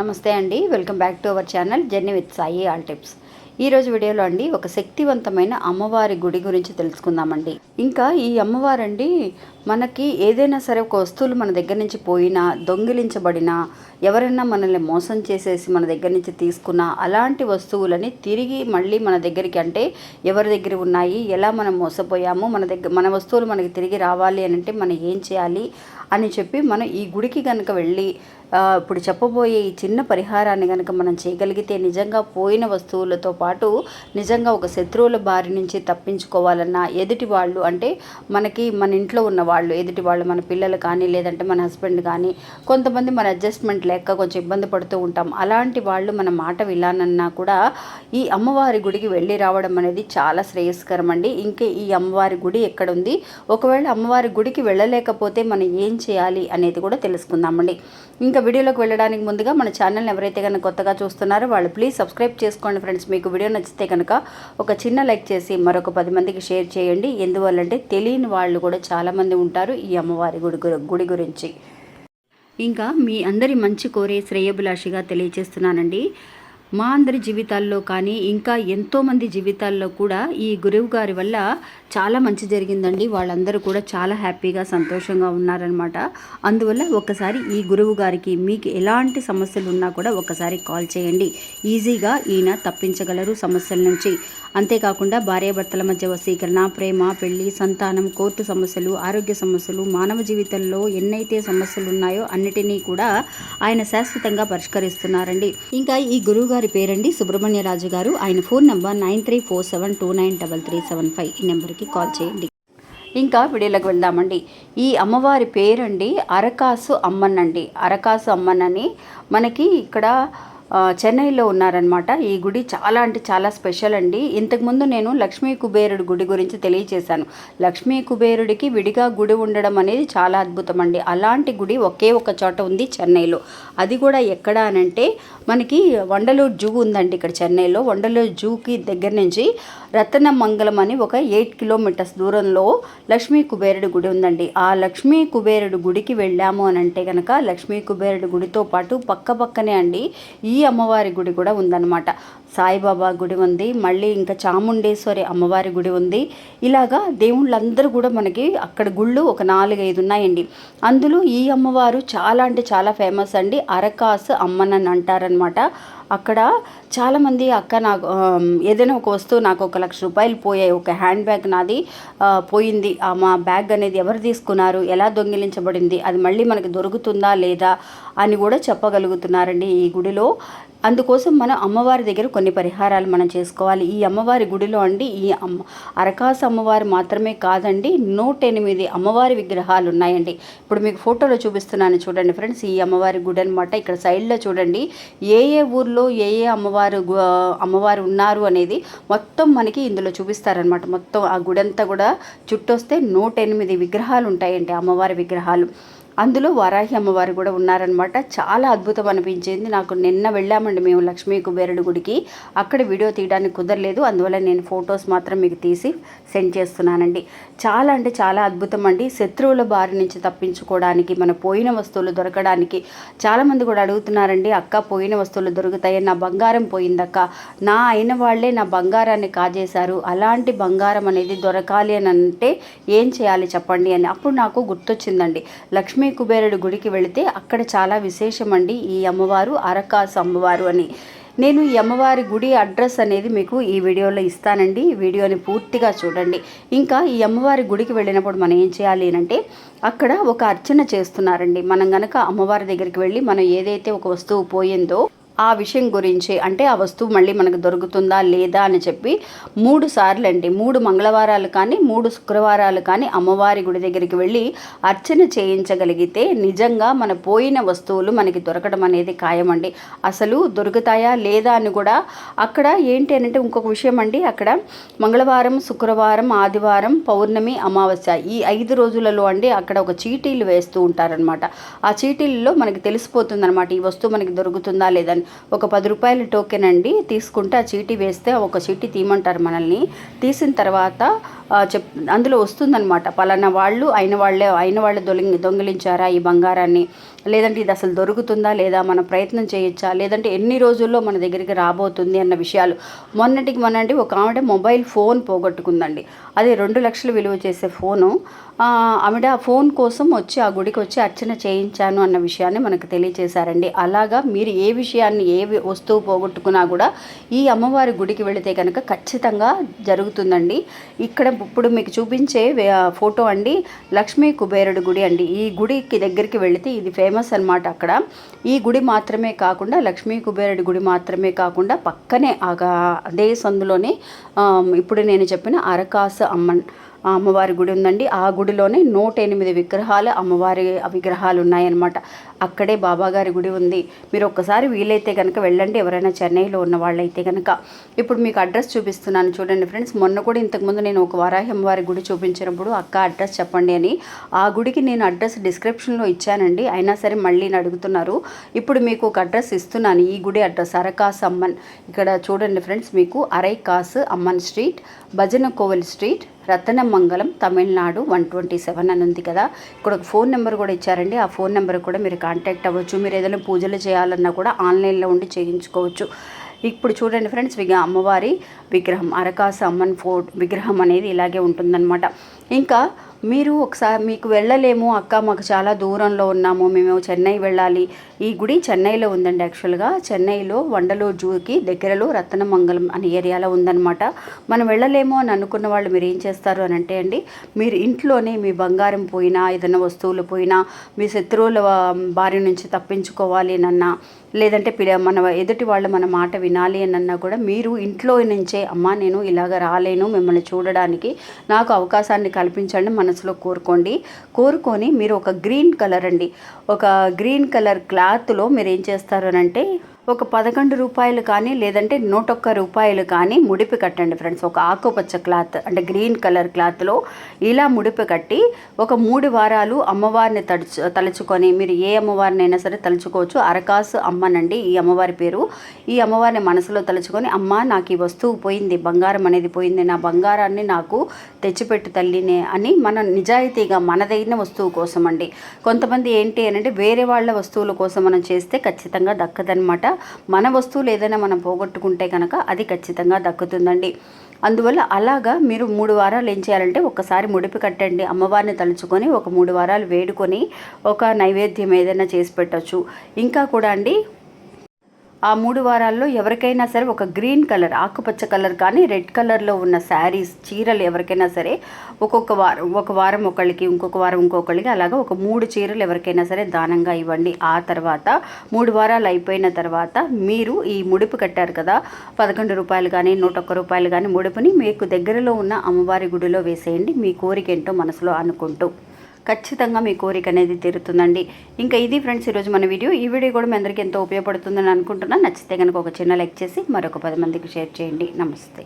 నమస్తే అండి welcome back to our channel journey with Sai all tips. ఈరోజు వీడియోలో అండి ఒక శక్తివంతమైన అమ్మవారి గుడి గురించి తెలుసుకుందామండి. ఇంకా ఈ అమ్మవారండి మనకి ఏదైనా సరే ఒక వస్తువులు మన దగ్గర నుంచి పోయినా దొంగిలించబడినా ఎవరైనా మనల్ని మోసం చేసేసి మన దగ్గర నుంచి తీసుకున్న అలాంటి వస్తువులని తిరిగి మళ్ళీ మన దగ్గరికి అంటే ఎవరి దగ్గర ఉన్నాయి ఎలా మనం మోసపోయాము మన దగ్గర మన వస్తువులు మనకి తిరిగి రావాలి అని అంటే మనం ఏం చేయాలి అని చెప్పి మనం ఈ గుడికి కనుక వెళ్ళి ఇప్పుడు చెప్పబోయే ఈ చిన్న పరిహారాన్ని కనుక మనం చేయగలిగితే నిజంగా పోయిన వస్తువులతో పాటు నిజంగా ఒక శత్రువుల బారి నుంచి తప్పించుకోవాలన్నా ఎదుటి వాళ్ళు అంటే మనకి మన ఇంట్లో ఉన్న వాళ్ళు ఎదుటి వాళ్ళు మన పిల్లలు కానీ లేదంటే మన హస్బెండ్ కానీ కొంతమంది మన అడ్జస్ట్మెంట్ లేక కొంచెం ఇబ్బంది పడుతూ ఉంటాం. అలాంటి వాళ్ళు మన మాట విలానన్నా కూడా ఈ అమ్మవారి గుడికి వెళ్ళి రావడం అనేది చాలా శ్రేయస్కరం అండి. ఇంకా ఈ అమ్మవారి గుడి ఎక్కడ ఉంది ఒకవేళ అమ్మవారి గుడికి వెళ్ళలేకపోతే మనం ఏం చేయాలి అనేది కూడా తెలుసుకుందామండి. ఇంకా వీడియోలోకి వెళ్ళడానికి ముందుగా మన ఛానల్ని ఎవరైతే కనుక కొత్తగా చూస్తున్నారో వాళ్ళు ప్లీజ్ సబ్స్క్రైబ్ చేసుకోండి ఫ్రెండ్స్ మీకు వీడియో నచ్చితే కనుక ఒక చిన్న లైక్ చేసి మరొక పది మందికి షేర్ చేయండి. ఎందువల్లంటే తెలియని వాళ్ళు కూడా చాలామంది ఉంటారు ఈ అమ్మవారి గుడి గుడి గురించి. ఇంకా మీ అందరి మంచి కోరే శ్రేయభిలాషిగా తెలియజేస్తున్నానండి మా అందరి జీవితాల్లో కానీ ఇంకా ఎంతోమంది జీవితాల్లో కూడా ఈ గురువు గారి వల్ల చాలా మంచి జరిగిందండి. వాళ్ళందరూ కూడా చాలా హ్యాపీగా సంతోషంగా ఉన్నారనమాట అందువల్ల ఒకసారి ఈ గురువు గారికి మీకు ఎలాంటి సమస్యలు ఉన్నా కూడా ఒకసారి కాల్ చేయండి. ఈజీగా ఈయన తప్పించగలరు సమస్యల నుంచి. అంతేకాకుండా భార్యాభర్తల మధ్య వసీకరణ ప్రేమ పెళ్ళి సంతానం కోర్టు సమస్యలు ఆరోగ్య సమస్యలు మానవ జీవితంలో ఎన్నైతే సమస్యలు ఉన్నాయో అన్నిటినీ కూడా ఆయన శాశ్వతంగా పరిష్కరిస్తున్నారండి. ఇంకా ఈ గురువు గారి పేరండి సుబ్రహ్మణ్య రాజు గారు. ఆయన phone number nine three four seven two nine double three seven five ఈ నెంబర్కి కాల్ చేయండి. ఇంకా వీడియోలోకి వెళ్దామండి. ఈ అమ్మవారి పేరండి అరకాసు అమ్మనండి అరకాసు అమ్మనని మనకి ఇక్కడ చెన్నైలో ఉన్నారనమాట ఈ గుడి చాలా అంటే చాలా స్పెషల్ అండి. ఇంతకుముందు నేను లక్ష్మీ కుబేరుడి గుడి గురించి తెలియచేశాను. లక్ష్మీ కుబేరుడికి విడిగా గుడి ఉండడం అనేది చాలా అద్భుతం అండి. అలాంటి గుడి ఒకే ఒక చోట ఉంది చెన్నైలో. అది కూడా ఎక్కడ అనంటే మనకి వండలూరు జూ ఉందండి ఇక్కడ చెన్నైలో. వండలూరు జూకి దగ్గర నుంచి రతనమంగళం అని ఒక ఎయిట్ కిలోమీటర్స్ దూరంలో లక్ష్మీ కుబేరుడి గుడి ఉందండి. ఆ లక్ష్మీ కుబేరుడి గుడికి వెళ్ళాము అని అంటే కనుక లక్ష్మీ కుబేరుడి గుడితో పాటు పక్క పక్కనే అండి ఈ అమ్మవారి గుడి కూడా ఉందన్నమాట. సాయిబాబా గుడి ఉంది. మళ్ళీ ఇంకా చాముండేశ్వరి అమ్మవారి గుడి ఉంది. ఇలాగా దేవుళ్ళందరూ కూడా మనకి అక్కడ గుళ్ళు ఒక నాలుగైదు ఉన్నాయండి. అందులో ఈ అమ్మవారు చాలా అంటే చాలా ఫేమస్ అండి. అరకాసు అమ్మనని అంటారనమాట. అక్కడ చాలామంది అక్క నాకు ఏదైనా ఒక వస్తువు నాకు ఒక లక్ష రూపాయలు పోయాయి. ఒక హ్యాండ్ బ్యాగ్ నాది పోయింది. ఆ మా బ్యాగ్ అనేది ఎవరు తీసుకున్నారు? ఎలా దొంగిలించబడింది? అది మళ్ళీ మనకి దొరుకుతుందా లేదా అని కూడా చెప్పగలుగుతున్నారండి ఈ గుడిలో. అందుకోసం మనం అమ్మవారి దగ్గర కొన్ని పరిహారాలు మనం చేసుకోవాలి. ఈ అమ్మవారి గుడిలో అండి ఈ అమ్మ అరకాసు అమ్మవారు మాత్రమే కాదండి నూట ఎనిమిది అమ్మవారి విగ్రహాలు ఉన్నాయండి. ఇప్పుడు మీకు ఫోటోలో చూపిస్తున్నాను చూడండి ఫ్రెండ్స్ ఈ అమ్మవారి గుడి అనమాట ఇక్కడ సైడ్లో చూడండి ఏ ఏ ఊర్లో ఏ ఏ అమ్మవారు అమ్మవారు ఉన్నారు అనేది మొత్తం మనకి ఇందులో చూపిస్తారనమాట మొత్తం ఆ గుడంతా కూడా చుట్టొస్తే నూట ఎనిమిది విగ్రహాలు ఉంటాయండి అమ్మవారి విగ్రహాలు. అందులో వారాహి అమ్మవారు కూడా ఉన్నారనమాట చాలా అద్భుతం అనిపించింది. నాకు నిన్న వెళ్ళామండి మేము లక్ష్మీ కుబేరుడు గుడికి. అక్కడ వీడియో తీయడానికి కుదరలేదు. అందువల్ల నేను ఫొటోస్ మాత్రం మీకు తీసి సెండ్ చేస్తున్నానండి. చాలా అంటే చాలా అద్భుతం అండి. శత్రువుల బారి నుంచి తప్పించుకోవడానికి మన పోయిన వస్తువులు దొరకడానికి చాలామంది కూడా అడుగుతున్నారండి అక్క పోయిన వస్తువులు దొరుకుతాయి? నా బంగారం పోయిందక్క. నా అయిన వాళ్ళే నా బంగారాన్ని కాజేశారు. అలాంటి బంగారం అనేది దొరకాలి అని అంటే ఏం చేయాలి చెప్పండి అని. అప్పుడు నాకు గుర్తొచ్చిందండి. లక్ష్మీ కుబేరుడు గుడికి వెళితే అక్కడ చాలా విశేషం అండి ఈ అమ్మవారు అరకాసు అమ్మవారు అని. నేను ఈ అమ్మవారి గుడి అడ్రస్ అనేది మీకు ఈ వీడియోలో ఇస్తానండి. ఈ వీడియోని పూర్తిగా చూడండి. ఇంకా ఈ అమ్మవారి గుడికి వెళ్ళినప్పుడు మనం ఏం చేయాలి అంటే అక్కడ ఒక అర్చన చేస్తున్నారండి. మనం గనక అమ్మవారి దగ్గరికి వెళ్ళి మనం ఏదైతే ఒక వస్తువు పోయిందో ఆ విషయం గురించి అంటే ఆ వస్తువు మళ్ళీ మనకు దొరుకుతుందా లేదా అని చెప్పి మూడు సార్లు అండి. మూడు మంగళవారాలు కానీ మూడు శుక్రవారాలు కానీ అమ్మవారి గుడి దగ్గరికి వెళ్ళి అర్చన చేయించగలిగితే నిజంగా మన పోయిన వస్తువులు మనకి దొరకడం అనేది ఖాయమండి. అసలు దొరుకుతాయా లేదా అని కూడా అక్కడ ఏంటి అని అంటే ఇంకొక విషయం అండి. అక్కడ మంగళవారం శుక్రవారం ఆదివారం పౌర్ణమి అమావాస్య ఈ ఐదు రోజులలో అండి అక్కడ ఒక చీటీలు వేస్తూ ఉంటారనమాట ఆ చీటీల్లో మనకి తెలిసిపోతుంది అనమాట ఈ వస్తువు మనకి దొరుకుతుందా లేదని ఒక పది రూపాయల టోకెన్ అండి. తీసుకుంటే ఆ చీటీ వేస్తే ఒక చీటీ తీయమంటారు మనల్ని. తీసిన తర్వాత చెప్ అందులో వస్తుందన్నమాట. పలానా వాళ్ళు అయిన వాళ్ళే అయిన వాళ్ళు దొంగి దొంగిలించారా ఈ బంగారాన్ని? లేదంటే ఇది అసలు దొరుకుతుందా లేదా? మనం ప్రయత్నం చేయొచ్చా? లేదంటే ఎన్ని రోజుల్లో మన దగ్గరికి రాబోతుంది అన్న విషయాలు. మొన్నటికి మొన్నండి ఒక ఆవిడ మొబైల్ ఫోన్ పోగొట్టుకుందండి. అది రెండు లక్షలు విలువ చేసే ఫోను. ఆవిడ ఆ ఫోన్ కోసం వచ్చి ఆ గుడికి వచ్చి అర్చన చేయించాను అన్న విషయాన్ని మనకు తెలియచేశారండి. అలాగా మీరు ఏ విషయాన్ని ఏ వస్తువు పోగొట్టుకున్నా కూడా ఈ అమ్మవారి గుడికి వెళితే కనుక ఖచ్చితంగా జరుగుతుందండి. ఇక్కడ ఇప్పుడు మీకు చూపించే ఫోటో అండి. లక్ష్మీ కుబేరుడు గుడి అండి. ఈ గుడికి దగ్గరికి వెళితే ఇది ఫేమస్ అన్నమాట అక్కడ. ఈ గుడి మాత్రమే కాకుండా లక్ష్మీ కుబేరుడి గుడి మాత్రమే కాకుండా పక్కనే ఆ అదే సందులోనే ఇప్పుడు నేను చెప్పిన అరకాస అమ్మన్ అమ్మవారి గుడి ఉందండి. ఆ గుడిలోనే నూట ఎనిమిది విగ్రహాలు అమ్మవారి విగ్రహాలు ఉన్నాయన్నమాట. అక్కడే బాబాగారి గుడి ఉంది. మీరు ఒక్కసారి వీలైతే కనుక వెళ్ళండి. ఎవరైనా చెన్నైలో ఉన్న వాళ్ళైతే కనుక ఇప్పుడు మీకు అడ్రస్ చూపిస్తున్నాను చూడండి ఫ్రెండ్స్. మొన్న కూడా ఇంతకుముందు నేను ఒక వారాహి అమ్మవారి గుడి చూపించినప్పుడు అక్క అడ్రస్ చెప్పండి అని. ఆ గుడికి నేను అడ్రస్ డిస్క్రిప్షన్లో ఇచ్చానండి. అయినా సరే మళ్ళీ నేను అడుగుతున్నారు. ఇప్పుడు మీకు ఒక అడ్రస్ ఇస్తున్నాను. ఈ గుడి అడ్రస్ అరకాస్ అమ్మన్. ఇక్కడ చూడండి ఫ్రెండ్స్ మీకు అరైకాస్ Amman street Bhajana Kovil street Ratnamangalam Tamil Nadu one twenty seven అని ఉంది కదా. ఇక్కడ ఒక ఫోన్ నెంబర్ కూడా ఇచ్చారండి. ఆ ఫోన్ నెంబర్ కూడా మీరు కాంటాక్ట్ అవ్వచ్చు. మీరు ఏదైనా పూజలు చేయాలన్నా కూడా ఆన్లైన్లో ఉండి చేయించుకోవచ్చు. ఇప్పుడు చూడండి ఫ్రెండ్స్ విగ అమ్మవారి విగ్రహం అరకాస అమ్మన్ ఫోర్ట్ విగ్రహం అనేది ఇలాగే ఉంటుందన్నమాట. ఇంకా మీరు ఒకసారి మీకు వెళ్ళలేము అక్క మాకు చాలా దూరంలో ఉన్నాము మేము చెన్నై వెళ్ళాలి. ఈ గుడి చెన్నైలో ఉందండి యాక్చువల్గా. చెన్నైలో వండలూరు జూకి దగ్గరలో రత్నమంగళం అనే ఏరియాలో ఉందన్నమాట. మనం వెళ్ళలేము అని అనుకున్న వాళ్ళు మీరు ఏం చేస్తారు అని అంటే అండి మీరు ఇంట్లోనే మీ బంగారం పోయినా ఏదైనా వస్తువులు పోయినా మీ శత్రువుల బారి నుంచి తప్పించుకోవాలి అన్నా లేదంటే పిల్ల మన ఎదుటి వాళ్ళు మన మాట వినాలి అని అన్నా కూడా మీరు ఇంట్లో నుంచే అమ్మా నేను ఇలాగ రాలేను మిమ్మల్ని చూడడానికి నాకు అవకాశాన్ని కల్పించండి మనసులో కోరుకోండి. కోరుకొని మీరు ఒక గ్రీన్ కలర్ అండి. ఒక గ్రీన్ కలర్ క్లాత్లో మీరు ఏం చేస్తారు అంటే ఒక పదకొండు రూపాయలు కానీ లేదంటే నూట ఒక్క రూపాయలు కానీ ముడిపి కట్టండి ఫ్రెండ్స్. ఒక ఆకుపచ్చ క్లాత్ అంటే గ్రీన్ కలర్ క్లాత్లో ఇలా ముడిపి కట్టి ఒక మూడు వారాలు అమ్మవారిని తడుచు తలుచుకొని మీరు ఏ అమ్మవారినైనా సరే తలుచుకోవచ్చు. అరకాసు అమ్మనండి ఈ అమ్మవారి పేరు. ఈ అమ్మవారిని మనసులో తలుచుకొని అమ్మ నాకు ఈ వస్తువు పోయింది బంగారం అనేది పోయింది నా బంగారాన్ని నాకు తెచ్చిపెట్టు తల్లినే అని మన నిజాయితీగా మనదైన వస్తువు కోసం అండి కొంతమంది ఏంటి అని అంటే వేరే వాళ్ళ వస్తువుల కోసం మనం చేస్తే ఖచ్చితంగా దక్కదనమాట మన వస్తువులు ఏదైనా మనం పోగొట్టుకుంటే కనుక అది ఖచ్చితంగా దక్కుతుందండి. అందువల్ల అలాగా మీరు మూడు వారాలు ఏం చేయాలంటే ఒకసారి ముడిపి కట్టండి. అమ్మవారిని తలుచుకొని ఒక మూడు వారాలు వేడుకొని ఒక నైవేద్యం ఏదైనా చేసి పెట్టచ్చు. ఇంకా కూడా అండి ఆ మూడు వారాల్లో ఎవరికైనా సరే ఒక గ్రీన్ కలర్ ఆకుపచ్చ కలర్ కానీ రెడ్ కలర్లో ఉన్న శారీస్ చీరలు ఎవరికైనా సరే ఒక్కొక్క వారం ఒక వారం ఒకళ్ళకి ఇంకొక వారం ఇంకొకళ్ళకి అలాగా ఒక మూడు చీరలు ఎవరికైనా సరే దానంగా ఇవ్వండి. ఆ తర్వాత మూడు వారాలు అయిపోయిన తర్వాత మీరు ఈ ముడుపు కట్టారు కదా పదకొండు రూపాయలు కానీ నూట ఒక్క రూపాయలు కానీ ముడుపుని మీకు దగ్గరలో ఉన్న అమ్మవారి గుడిలో వేసేయండి. మీ కోరిక ఏంటో మనసులో అనుకుంటూ. ఖచ్చితంగా మీ కోరిక అనేది తీరుతుందండి. ఇంకా ఇది ఫ్రెండ్స్ ఈరోజు మన వీడియో. ఈ వీడియో కూడా మీ అందరికీ ఎంతో ఉపయోగపడుతుందని అనుకుంటున్నాను. నచ్చితే కనుక ఒక చిన్న లైక్ చేసి మరొక పది మందికి షేర్ చేయండి. నమస్తే.